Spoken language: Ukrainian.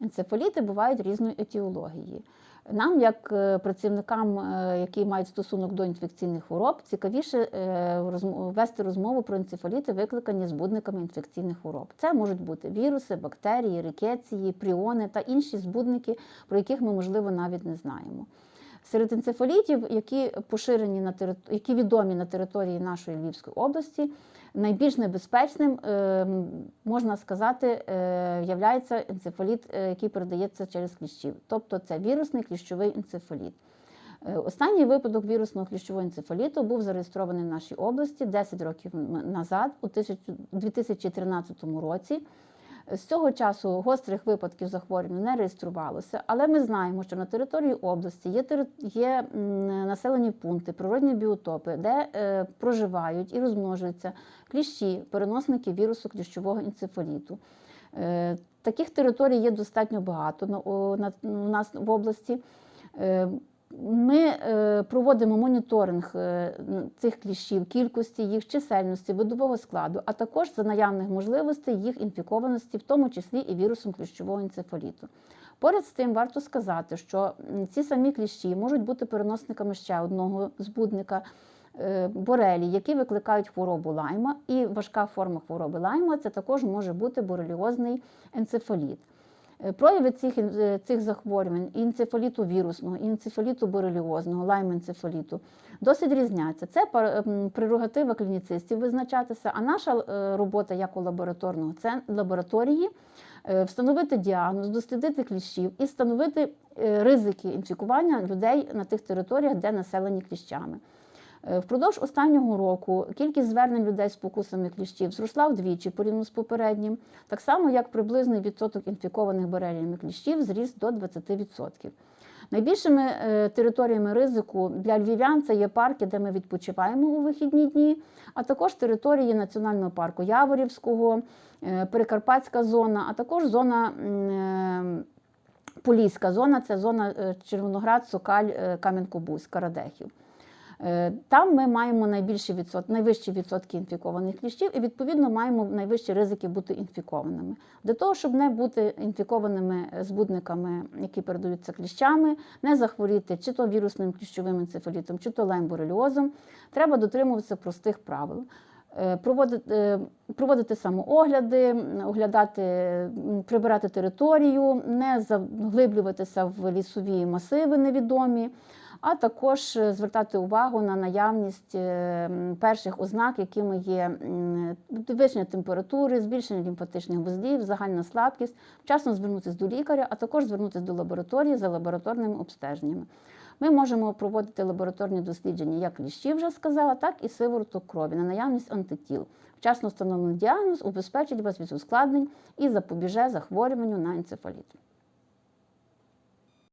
Енцефаліти бувають різної етіології. Нам, як е, працівникам, е, які мають стосунок до інфекційних хвороб, цікавіше е, вести розмову про енцефаліти, викликані збудниками інфекційних хвороб. Це можуть бути віруси, бактерії, рикеції, пріони та інші збудники, про яких ми, можливо, навіть не знаємо. Серед енцефалітів, які поширені на терит... які відомі на території нашої Львівської області, найбільш небезпечним е, можна сказати, е, являється енцефаліт, е, який передається через кліщів, тобто це вірусний кліщовий енцефаліт. Е, Останній випадок вірусного кліщового енцефаліту був зареєстрований в нашій області 10 років назад, у 2013 році. З цього часу гострих випадків захворювання не реєструвалося, але ми знаємо, що на території області є, є населені пункти, природні біотопи, де е, проживають і розмножуються кліщі, переносники вірусу кліщового енцефаліту. Е, таких територій є достатньо багато у нас в області. Е, ми е, проводимо моніторинг е, цих кліщів, кількості їх, чисельності, видового складу, а також за наявних можливостей їх інфікованості, в тому числі і вірусом кліщового енцефаліту. Поряд з тим варто сказати, що ці самі кліщі можуть бути переносниками ще одного збудника е, борелі, які викликають хворобу лайма, і важка форма хвороби лайма це також може бути бореліозний енцефаліт. Е, Прояви цих, е, цих захворювань і енцефаліту вірусного, і енцефаліту бореліозного, лайм-енцефаліту досить різняться. Це пар- прерогатива клініцистів визначатися, а наша е, робота як у лабораторного лабораторії встановити діагноз, дослідити кліщів і встановити ризики інфікування людей на тих територіях, де населені кліщами. Е, Впродовж останнього року кількість звернень людей з покусами кліщів зросла вдвічі порівняно з попереднім, так само як приблизний відсоток інфікованих бореліями кліщів зріс до 20%. Найбільшими е, територіями ризику для львів'ян це є парки, де ми відпочиваємо у вихідні дні, а також території національного парку Яворівського, е, Перекарпатська зона, а також зона. Поліська зона це зона Червоноград, Сокаль, е, Кам'янко-Бузька, Радехів. Е, Там ми маємо найбільші відсот... найвищі відсотки інфікованих кліщів і, відповідно, маємо найвищі ризики бути інфікованими. Для того, щоб не бути інфікованими збудниками, які передаються кліщами, не захворіти чи то вірусним кліщовим енцефалітом, чи то лаймбореліозом, треба дотримуватися простих правил. Е, Проводити, е, проводити самоогляди, оглядати, прибирати територію, не заглиблюватися в лісові масиви невідомі, а також е, звертати увагу на наявність е, перших ознак, якими є підвищення температури, збільшення лімфатичних вузлів, загальна слабкість, вчасно звернутися до лікаря, а також звернутися до лабораторії за лабораторними обстеженнями. Ми можемо проводити лабораторні дослідження, як кліщів вже сказала, так і сивороток крові на наявність антитіл. Вчасно встановлений діагноз убезпечить вас від ускладнень і запобіже захворюванню на енцефаліт.